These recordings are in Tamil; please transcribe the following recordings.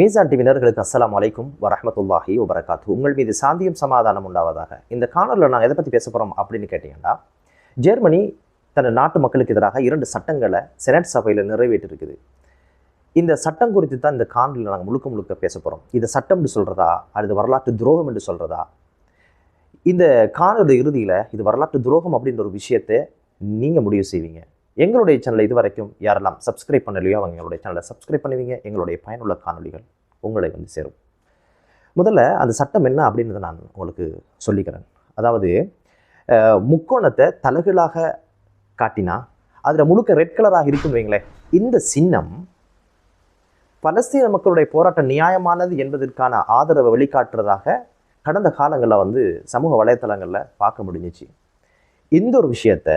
மீசான் டிவி நேயர்களுக்கு அஸ்ஸலாமு அலைக்கும் வரஹ்மத்துல்லாஹி வபரகாத்து உங்கள் மீது சாந்தியும் சமாதானம் உண்டாவதாக. இந்த காணொலியில் நாங்கள் எதை பற்றி பேச போகிறோம் அப்படின்னு கேட்டிங்கன்னா ஜெர்மனி தன் நாட்டு மக்களுக்கு எதிராக இரண்டு சட்டங்களை செனட் சபையில் நிறைவேற்றிருக்குது. இந்த சட்டம் குறித்து தான் இந்த காணொலியில் நாங்கள் முழுக்க முழுக்க பேச போகிறோம் இது சட்டம் என்று சொல்கிறதா அல்லது வரலாற்று துரோகம் என்று சொல்கிறதா இந்த காணொலி இறுதியில் இது வரலாற்று துரோகம் அப்படின்ற ஒரு விஷயத்தை நீங்கள் முடிவு செய்வீங்க. எங்களுடைய சேனலை இது வரைக்கும் யாரெல்லாம் சப்ஸ்கிரைப் பண்ணலையோ அவங்க எங்களுடைய சேனலை சப்ஸ்கிரைப் பண்ணுவீங்க. எங்களுடைய பயனுள்ள காணொளிகள் உங்களை வந்து சேரும். முதல்ல அந்த சட்டம் என்ன அப்படின்றத நான் உங்களுக்கு சொல்லிக்கிறேன். அதாவது முக்கோணத்தை தலைகீழாக காட்டினா அதில் முழுக்க ரெட் கலராக இருக்கும் வைங்களேன் இந்த சின்னம் பலஸ்தீன மக்களுடைய போராட்டம் நியாயமானது என்பதற்கான ஆதரவை வெளிக்காட்டுறதாக கடந்த காலங்களில் வந்து சமூக வலைத்தளங்களில் பார்க்க முடிஞ்சிச்சு. இந்த ஒரு விஷயத்த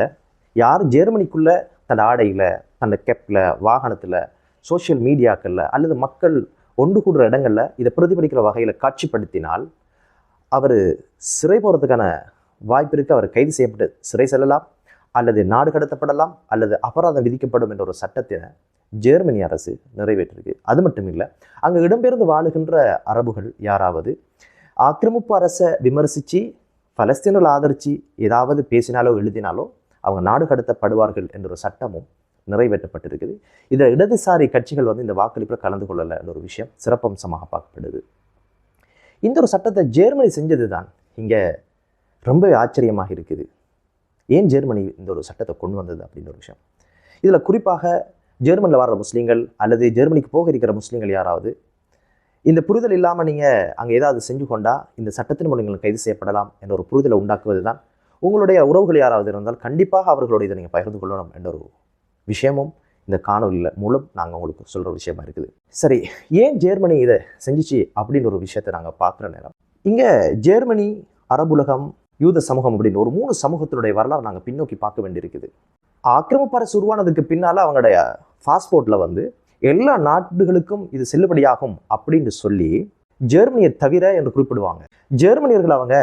யார் ஜெர்மனிக்குள்ளே தன் ஆடையில் தன் கெப்பில் வாகனத்தில் சோஷியல் மீடியாக்களில் அல்லது மக்கள் ஒன்று கூடுற இடங்களில் இதை பிரதிபலிக்கிற வகையில் காட்சிப்படுத்தினால் அவர் சிறை போகிறதுக்கான வாய்ப்பு இருக்குது அவர் கைது செய்யப்பட்டு சிறை செல்லலாம் அல்லது நாடு கடத்தப்படலாம் அல்லது அபராதம் விதிக்கப்படும் என்ற ஒரு சட்டத்தை ஜெர்மனி அரசு நிறைவேற்றிருக்கு. அது மட்டும் இல்லை அங்கே இடம்பெயர்ந்து வாழுகின்ற அரபுகள் யாராவது ஆக்கிரமிப்பு அரசை விமர்சித்து பலஸ்தீனர்கள் ஆதரித்து ஏதாவது பேசினாலோ எழுதினாலோ அவங்க நாடு கடத்தப்படுவார்கள் என்ற ஒரு சட்டமும் நிறைவேற்றப்பட்டிருக்குது. இதில் இடதுசாரி கட்சிகள் வந்து இந்த வாக்களிப்பில் கலந்து கொள்ளலை என்ற ஒரு விஷயம் சிறப்பம்சமாக பார்க்கப்படுது. இந்த ஒரு சட்டத்தை ஜெர்மனி செஞ்சது தான் இங்கே ரொம்பவே ஆச்சரியமாக இருக்குது. ஏன் ஜெர்மனி இந்த ஒரு சட்டத்தை கொண்டு வந்தது அப்படின்ற ஒரு விஷயம். இதில் குறிப்பாக ஜெர்மனியில் வர்ற முஸ்லீம்கள் அல்லது ஜெர்மனிக்கு போக இருக்கிற முஸ்லீம்கள் யாராவது இந்த புரிதல் இல்லாமல் நீங்கள் அங்கே ஏதாவது செஞ்சு கொண்டா இந்த சட்டத்தின் மூலம் நீங்கள் கைது செய்யப்படலாம் என்ற ஒரு புரிதலை உண்டாக்குவது தான் உங்களுடைய உறவுகள் யாராவது இருந்தால் கண்டிப்பாக அவர்களோட இதை நீங்கள் பகிர்ந்து கொள்ளணும் என்ற ஒரு விஷயமும் இந்த காணொலியில் மூலம் நாங்கள் உங்களுக்கு சொல்கிற விஷயமா இருக்குது. சரி ஏன் ஜெர்மனி இதை செஞ்சுச்சு அப்படின்ற ஒரு விஷயத்தை நாங்கள் பார்க்குற நேரம். இங்கே ஜெர்மனி அரபுலகம் யூத சமூகம் அப்படின்னு ஒரு மூணு சமூகத்தினுடைய வரலாறு நாங்கள் பின்னோக்கி பார்க்க வேண்டியிருக்குது. ஆக்கிரமிப்பரசு உருவானதுக்கு பின்னால் அவங்களுடைய பாஸ்போர்ட்டில் வந்து எல்லா நாடுகளுக்கும் இது செல்லுபடியாகும் அப்படின்னு சொல்லி ஜெர்மனியை தவிர என்று குறிப்பிடுவாங்க. ஜெர்மனியர்கள் அவங்க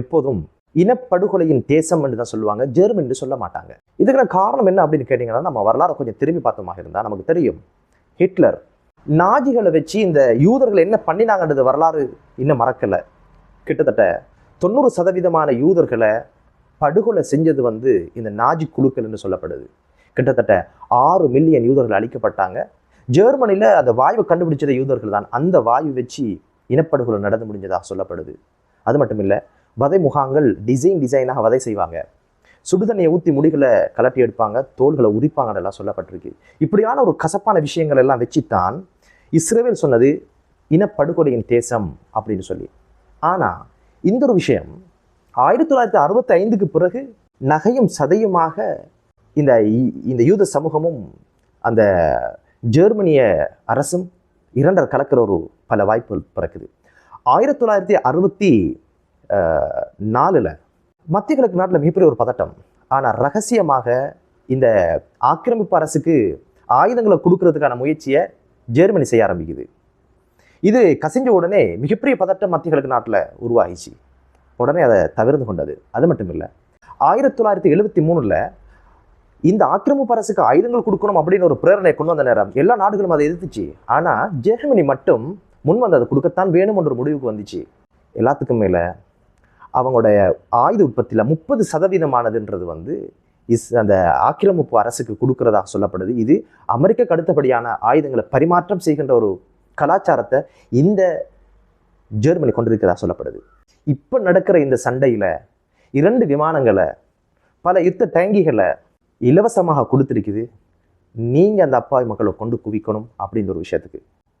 எப்போதும் இனப்படுகொலையின் தேசம் என்று தான் சொல்லுவாங்க ஜெர்மன் என்று சொல்ல மாட்டாங்க. இதுக்கான காரணம் என்ன அப்படின்னு கேட்டிங்கன்னா நம்ம வரலாறு கொஞ்சம் திரும்பி பார்த்தோமாக இருந்தால் நமக்கு தெரியும். ஹிட்லர் நாஜிகளை வச்சு இந்த யூதர்கள் என்ன பண்ணினாங்கன்றது வரலாறு இன்னும் மறக்கலை. கிட்டத்தட்ட தொண்ணூறு சதவீதமான யூதர்களை படுகொலை செஞ்சது வந்து இந்த நாஜி குழுக்கள் என்று சொல்லப்படுது. கிட்டத்தட்ட ஆறு மில்லியன் யூதர்கள் அழிக்கப்பட்டாங்க. ஜெர்மனியில் அந்த வாயுவை கண்டுபிடிச்சது யூதர்கள் தான் அந்த வாயு வச்சு இனப்படுகொலை நடந்து முடிஞ்சதாக சொல்லப்படுது. அது மட்டும் இல்லை வதை முகாங்கள் டிசைன் டிசைனாக வதை செய்வாங்க. சுடுதண்ணியை ஊற்றி முடிகளை கலட்டி எடுப்பாங்க தோள்களை உரிப்பாங்கன்னு எல்லாம் சொல்லப்பட்டிருக்கு. இப்படியான ஒரு கசப்பான விஷயங்கள் எல்லாம் வச்சுத்தான் இஸ்ரேவேல் சொன்னது இனப்படுகொலையின் தேசம் அப்படின்னு சொல்லி. ஆனால் இந்த ஒரு விஷயம் ஆயிரத்தி தொள்ளாயிரத்தி அறுபத்தி ஐந்துக்கு பிறகு நகையும் சதையுமாக இந்த இந்த யூத சமூகமும் அந்த ஜெர்மனிய அரசும் இரண்டர் கலக்கிற ஒரு பல வாய்ப்புகள் பிறக்குது. ஆயிரத்தி தொள்ளாயிரத்தி அறுபத்தி நாலில் மத்திய கிழக்கு நாட்டில் மிகப்பெரிய ஒரு பதட்டம். ஆனால் ரகசியமாக இந்த ஆக்கிரமிப்பு அரசுக்கு ஆயுதங்களை கொடுக்கறதுக்கான முயற்சியை ஜெர்மனி செய்ய ஆரம்பிக்குது. இது கசிஞ்ச உடனே மிகப்பெரிய பதட்டம் மத்திய கிழக்கு நாட்டில் உருவாகிச்சு. உடனே அதை தவிர்த்து கொண்டது. அது மட்டும் இல்லை ஆயிரத்தி தொள்ளாயிரத்தி எழுபத்தி மூணில் இந்த ஆக்கிரமிப்பு அரசுக்கு ஆயுதங்கள் கொடுக்கணும் அப்படின்னு ஒரு பிரேரணை கொண்டு வந்த நேரம். எல்லா நாடுகளும் அதை எதிர்த்துச்சு. ஆனால் ஜெர்மனி மட்டும் முன் வந்து அதை கொடுக்கத்தான் வேணும் என்ற ஒரு முடிவுக்கு வந்துச்சு. எல்லாத்துக்கும் மேலே அவங்களுடைய ஆயுத உற்பத்தியில் முப்பது சதவீதமானதுன்றது வந்து இஸ் அந்த ஆக்கிரமிப்பு அரசுக்கு கொடுக்கறதாக சொல்லப்படுது. இது அமெரிக்காக்கு அடுத்தபடியான ஆயுதங்களை பரிமாற்றம் செய்கின்ற ஒரு கலாச்சாரத்தை இந்த ஜெர்மனி கொண்டிருக்கிறதா சொல்லப்படுது. இப்போ நடக்கிற இந்த சண்டையில் இரண்டு விமானங்களை பல யுத்த டேங்கிகளை இலவசமாக கொடுத்துருக்குது. நீங்கள் அந்த அப்பாவி மக்களை கொண்டு குவிக்கணும் அப்படின்ற ஒரு விஷயத்துக்கு.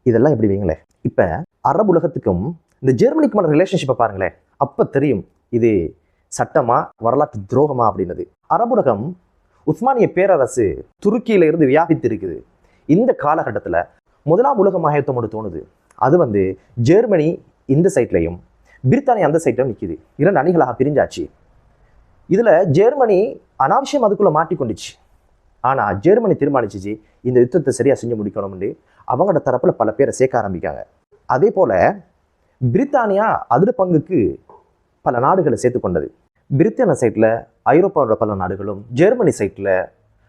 இதெல்லாம் எப்படி வைங்களேன் இப்போ அரபு உலகத்துக்கும் இந்த ஜெர்மனிக்குமான ரிலேஷன்ஷிப்பை பாருங்களேன். அப்போ தெரியும் இது சட்டமா வரலாற்று துரோகமா அப்படின்னது. அரபுலகம் உஸ்மானிய பேரரசு துருக்கியில இருந்து வியாபித்து இருக்குது இந்த காலகட்டத்தில் முதலாம் உலக மகாயுத்தம் ஒன்று தோணுது. அது வந்து ஜெர்மனி இந்த சைட்லையும் பிரித்தானியா அந்த சைட்லையும் நிற்கிது இரண்டு அணிகளாக பிரிஞ்சாச்சு. இதில் ஜெர்மனி அனாவசியம் அதுக்குள்ளே மாட்டிக்கொண்டுச்சு. ஆனால் ஜெர்மனி தீர்மானிச்சிச்சு இந்த யுத்தத்தை சரியாக செஞ்சு முடிக்கணும்னு அவங்களோட தரப்பில் பல பேரை சேர்க்க ஆரம்பிக்காங்க. அதே போல் பிரித்தானியா அதிர பங்குக்கு பல நாடுகளை சேர்த்துக்கொண்டது. பிரித்தான சைட்டில் ஐரோப்பாவோட பல நாடுகளும் ஜெர்மனி சைட்டில்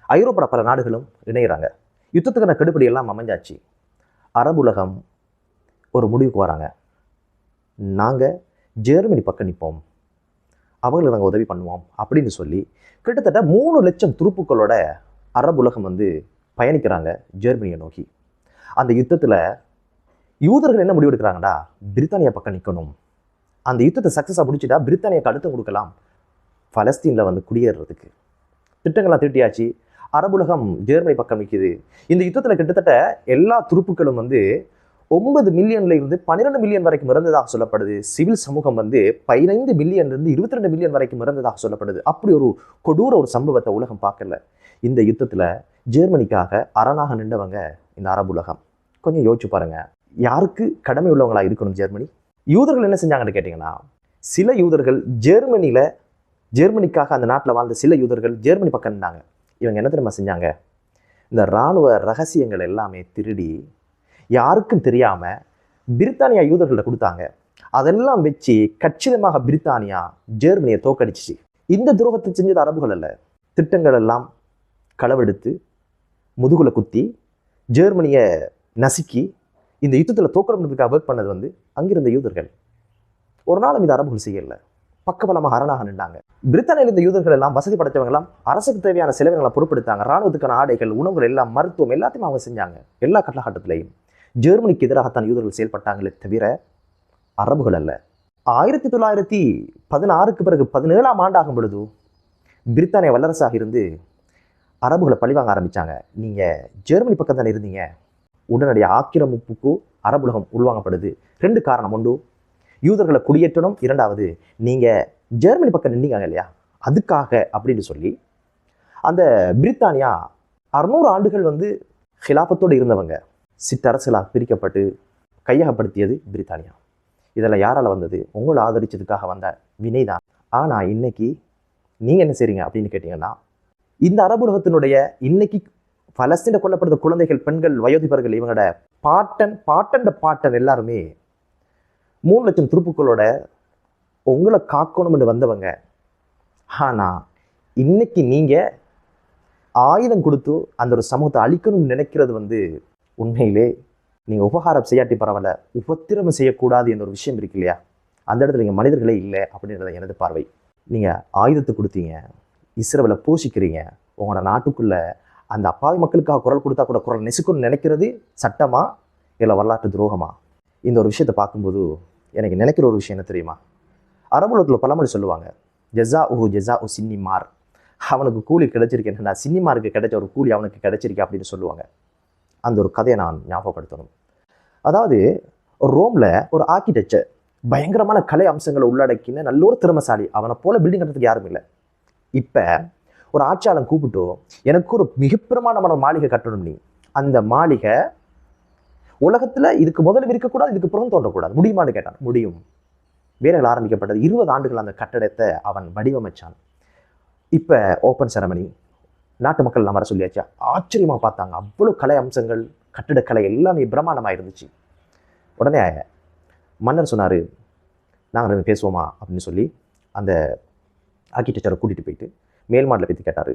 ஐரோப்பாவோட பல நாடுகளும் இணைகிறாங்க யுத்தத்துக்கான கெடுபடி எல்லாம் அமைஞ்சாச்சு. அரபுலகம் ஒரு முடிவுக்கு வராங்க. நாங்கள் ஜெர்மனி பக்கம் நிற்போம் அவங்களுக்கு நாங்கள் உதவி பண்ணுவோம் அப்படின்னு சொல்லி கிட்டத்தட்ட மூணு லட்சம் துருப்புக்களோட அரபு உலகம் வந்து பயணிக்கிறாங்க ஜெர்மனியை நோக்கி. அந்த யுத்தத்தில் யூதர்கள் என்ன முடிவெடுக்கிறாங்கடா? பிரித்தானியா பக்கம் நிற்கணும் அந்த யுத்தத்தை சக்ஸஸாக முடிச்சுட்டா பிரித்தானியாக்கு அழுத்தம் கொடுக்கலாம். பலஸ்தீனில் வந்து குடியேறதுக்கு. திட்டங்கள்லாம் திட்டியாச்சு அரபுலகம் ஜெர்மனி பக்கம் நிற்கிது இந்த யுத்தத்தில் கிட்டத்தட்ட எல்லா துருப்புக்களும் வந்து ஒன்பது மில்லியன்ல இருந்து பன்னிரெண்டு மில்லியன் வரைக்கும் இறந்ததாக சொல்லப்படுது. சிவில் சமூகம் வந்து பதினைந்து மில்லியன்ல இருந்து இருபத்தி ரெண்டு மில்லியன் வரைக்கும் இறந்ததாக சொல்லப்படுது. அப்படி ஒரு கொடூர ஒரு சம்பவத்தை உலகம் பார்க்கல. இந்த யுத்தத்தில் ஜெர்மனிக்காக அரணாக நின்றவங்க இந்த அரபுலகம். கொஞ்சம் யோசிச்சு பாருங்க. யாருக்கு கடமை உள்ளவங்களா இருக்கணும் ஜெர்மனி? யூதர்கள் என்ன செஞ்சாங்கன்னு கேட்டிங்கன்னா சில யூதர்கள் ஜெர்மனியில் ஜெர்மனிக்காக அந்த நாட்டில் வாழ்ந்த சில யூதர்கள் ஜெர்மனி பக்கம் இருந்தாங்க இவங்க என்ன தெரியுமா செஞ்சாங்க? இந்த இராணுவ ரகசியங்கள் எல்லாமே திருடி யாருக்கும் தெரியாமல் பிரித்தானியா யூதர்கள்ட்ட கொடுத்தாங்க. அதெல்லாம் வச்சு கச்சிதமாக பிரித்தானியா ஜெர்மனியை தோக்கடிச்சிச்சு இந்த துரோகத்தை செஞ்சது அரபுகள் அல்ல. திட்டங்கள் எல்லாம் களவெடுத்து முதுகுல குத்தி ஜெர்மனியை நசுக்கி இந்த யுத்தத்தில் தோக்கணுன்றதுக்காக ஒர்க் பண்ணது வந்து அங்கிருந்த யூதர்கள். ஒரு நாளும் இது அரபுகள் செய்யலை. பக்கபலமாக அரணாக நின்றாங்க பிரித்தானியில் இருந்த யூதர்கள் எல்லாம் வசதி படைத்தவங்களாம் அரசுக்கு தேவையான செலவினங்களை பொருட்படுத்தாங்க. ராணுவத்துக்கான ஆடைகள் உணவுகள் எல்லாம் மருத்துவம் எல்லாத்தையும் அவங்க செஞ்சாங்க. எல்லா கட்டளகட்டத்திலையும் ஜெர்மனிக்கு எதிராகத்தான் யூதர்கள் செயல்பட்டாங்களே தவிர அரபுகள் அல்ல. ஆயிரத்தி தொள்ளாயிரத்தி பதினாறுக்கு பிறகு பதினேழாம் ஆண்டாகும் பொழுது பிரித்தானிய வல்லரசாக இருந்து அரபுகளை பழிவாங்க ஆரம்பித்தாங்க நீங்கள் ஜெர்மனி பக்கம் தானே இருந்தீங்க? உடனடிய ஆக்கிரமிப்புக்கு அரபுலகம் உள்வாங்கப்படுது. ரெண்டு காரணம் ஒன்று யூதர்களை குடியேற்றணும். இரண்டாவது நீங்கள் ஜெர்மனி பக்கம் நின்றீங்க இல்லையா? அதுக்காக அப்படின்னு சொல்லி அந்த பிரித்தானியா அறுநூறு ஆண்டுகள் வந்து ஹிலாபத்தோடு இருந்தவங்க. சிற்றரசுகளாக பிரிக்கப்பட்டு கையகப்படுத்தியது பிரித்தானியா. இதெல்லாம் யாரால் வந்தது? உங்களை ஆதரிச்சதுக்காக வந்த வினை தான். ஆனால் இன்னைக்கு நீங்கள் என்ன செய்றீங்க அப்படின்னு கேட்டிங்கன்னா இந்த அரபுலகத்தினுடைய இன்னைக்கு பலஸ்தீன கொல்லப்படுற குழந்தைகள் பெண்கள் வயோதிபர்கள் இவங்களோட பாட்டன் பாட்டண்ட பாட்டன் எல்லாருமே மூணு லட்சம் துருப்புக்களோட உங்களை காக்கணும்னு வந்தவங்க. ஆனால் இன்னைக்கு நீங்கள் ஆயுதம் கொடுத்து அந்த ஒரு சமூகத்தை அழிக்கணும்னு நினைக்கிறது வந்து உண்மையிலே நீங்கள் உபகாரம் செய்யாட்டி பரவாயில்ல உபத்திரமம் செய்யக்கூடாது என்ற ஒரு விஷயம் இருக்கு இல்லையா? அந்த இடத்துல நீங்கள் மனிதர்களே இல்லை அப்படின்றத எனது பார்வை. நீங்கள் ஆயுதத்தை கொடுத்தீங்க இஸ்ரேலை போஷிக்கிறீங்க உங்களோட நாட்டுக்குள்ளே அந்த அப்பாவி மக்களுக்காக குரல் கொடுத்தா கூட குரல் நெசுக்குன்னு நினைக்கிறது சட்டமா இல்லை வரலாற்று துரோகமா? இந்த ஒரு விஷயத்தை பார்க்கும்போது எனக்கு நினைக்கிற ஒரு விஷயம் என்ன தெரியுமா? அரபுலத்தில் பழமொழி சொல்லுவாங்க. ஜெஸா உஹு ஜெஸா உ சின்னிமார். அவனுக்கு கூலி கிடைச்சிருக்கு சின்னிமாருக்கு கிடைச்ச ஒரு கூலி அவனுக்கு கிடைச்சிருக்கு அப்படின்னு சொல்லுவாங்க. அந்த ஒரு கதையை நான் ஞாபகப்படுத்தணும். அதாவது ரோமில் ஒரு ஆர்கிடெக்சர் பயங்கரமான கலை அம்சங்களை உள்ளடக்கின நல்ல ஒரு திறமசாலி. அவனை போல் பில்டிங் கட்டுறதுக்கு யாரும் இல்லை. இப்போ ஒரு ஆட்சியாளன் கூப்பிட்டு எனக்கு ஒரு மிகப்பிரமாணமான மாளிகை கட்டணும் நீ அந்த மாளிகை உலகத்தில் இதுக்கு முதல்ல இருக்கக்கூடாது இதுக்கு புறம் தோன்றக்கூடாது. முடியுமான்னு கேட்டான். முடியும். வேலைகள் ஆரம்பிக்கப்பட்டது இருபது ஆண்டுகள் அந்த கட்டடத்தை அவன் வடிவமைச்சான். இப்போ ஓப்பன் செரமனி நாட்டு மக்கள் எல்லாம் வர சொல்லியாச்சு. ஆச்சரியமாக பார்த்தாங்க. அவ்வளோ கலை அம்சங்கள் கட்டிடக்கலை எல்லாமே பிரம்மாண்டமாக இருந்துச்சு. உடனே மன்னர் சொன்னார் நாங்கள் பேசுவோமா? அப்படின்னு சொல்லி அந்த ஆர்கிடெக்சரை கூட்டிகிட்டு போயிட்டு மேல் மாடலை பற்றி கேட்டார்.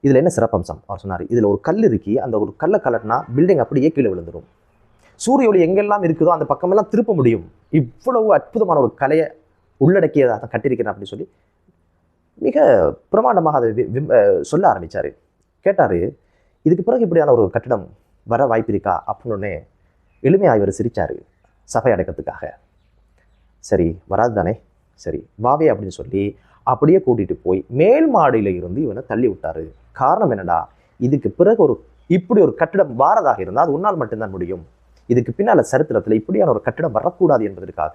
இதில் என்ன சிறப்பம்சம்? அவர் சொன்னார் இதில் ஒரு கல் இருக்கி அந்த ஒரு கல்லை கலட்டினா பில்டிங் அப்படியே கீழே விழுந்துடும் சூரிய ஒளி எங்கெல்லாம் இருக்குதோ அந்த பக்கமெல்லாம் திருப்ப முடியும். இவ்வளவு அற்புதமான ஒரு கலையை உள்ளடக்கியதாக கட்டியிருக்கிறேன் அப்படின்னு சொல்லி மிக பிரமாண்டமாக அதை வி- சொல்ல ஆரம்பித்தார் கேட்டார் இதுக்கு பிறகு இப்படியான ஒரு கட்டிடம் வர வாய்ப்பு இருக்கா? அப்படின்னு எளிமையாக இவர் சிரித்தார் சபை அடைக்கிறதுக்காக. சரி வராது தானே சரி வாவே அப்படின்னு சொல்லி அப்படியே கூட்டிகிட்டு போய் மேல் மாடியில இருந்து இவனை தள்ளி விட்டாரு. காரணம் என்னடா? இதுக்கு பிறகு ஒரு இப்படி ஒரு கட்டிடம் வாரதாக இருந்தால் அது உன்னால் மட்டும்தான் முடியும். இதுக்கு பின்னால் சரித்திரத்தில் இப்படியான ஒரு கட்டிடம் வரக்கூடாது என்பதற்காக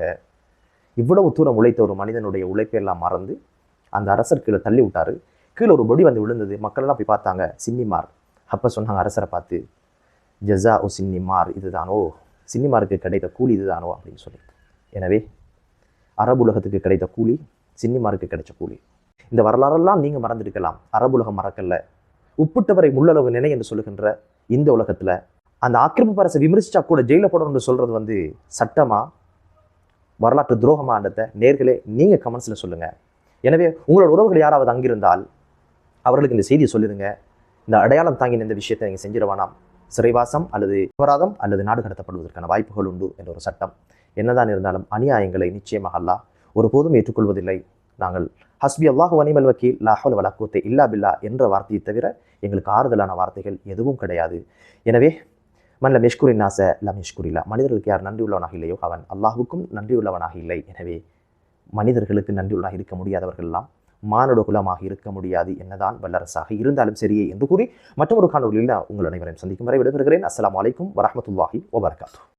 இவ்வளவு தூரம் உழைத்த ஒரு மனிதனுடைய உழைப்பெல்லாம் மறந்து அந்த அரசர் கீழே தள்ளி விட்டாரு. கீழே ஒரு பொடி வந்து விழுந்தது. மக்கள் எல்லாம் போய் பார்த்தாங்க. சின்னிமார். அப்போ சொன்னாங்க அரசரை பார்த்து ஜஸா ஓ சின்னிமார் இதுதானோ? சின்னிமாருக்கு கிடைத்த கூலி இதுதானோ? அப்படின்னு சொல்லி. எனவே அரபுலகத்துக்கு கிடைத்த கூலி சின்னிமாருக்கு கிடைச்ச கூலி. இந்த வரலாறெல்லாம் நீங்கள் மறந்திருக்கலாம். அரபுலகம் மறக்கல உப்புட்டவரை முள்ளளவு நினை என்று சொல்லுகின்ற இந்த உலகத்தில் அந்த ஆக்கிரமிப்பு அரசை விமர்சிச்சா கூட ஜெயிலில் போடணும்னு சொல்கிறது வந்து சட்டமாக வரலாற்று துரோகமானதை நேர்களே நீங்கள் கமெண்ட்ஸில் சொல்லுங்கள் எனவே உங்களோட உறவுகள் யாராவது அங்கிருந்தால் அவர்களுக்கு இந்த செய்தியை சொல்லிடுங்க. இந்த அடையாளம் தாங்கின இந்த விஷயத்தை நீங்கள் செஞ்சிட வேணாம். சிறைவாசம் அல்லது அபராதம் அல்லது நாடு கடத்தப்படுவதற்கான வாய்ப்புகள் உண்டு என்ற ஒரு சட்டம். என்னதான் இருந்தாலும் அநியாயங்களை நிச்சயமாக அல்லா ஒருபோதும் ஏற்றுக்கொள்வதில்லை. நாங்கள் ஹஸ்பி அல்லாஹ் வனிமல் வக்கீல் லாஹோல் வலக்கூத்தை இல்லா பில்லா என்ற வார்த்தையை தவிர எங்களுக்கு ஆறுதலான வார்த்தைகள் எதுவும் கிடையாது. எனவே மல்ல மெஷ்குரின் நாச லம் மெஷ்குரிலா மனிதர்களுக்கு யார் நன்றி உள்ளவனாக இல்லையோ அவன் அல்லாஹுக்கும் நன்றி உள்ளவனாக இல்லை. எனவே மனிதர்களுக்கு நன்றி உள்ளவனாக இருக்க முடியாதவர்கள்லாம் மானுட குலமாக இருக்க முடியாது என்னதான் வல்லரசாக இருந்தாலும் சரியே என்று கூறி மற்றொரு காணொலியில் நான் உங்கள் அனைவரையும் சந்திக்கும் வரை விடைபெறுகிறேன். அஸ்லாம் அலைக்கும் வரமத்துல்லாஹி வபர்காத்து.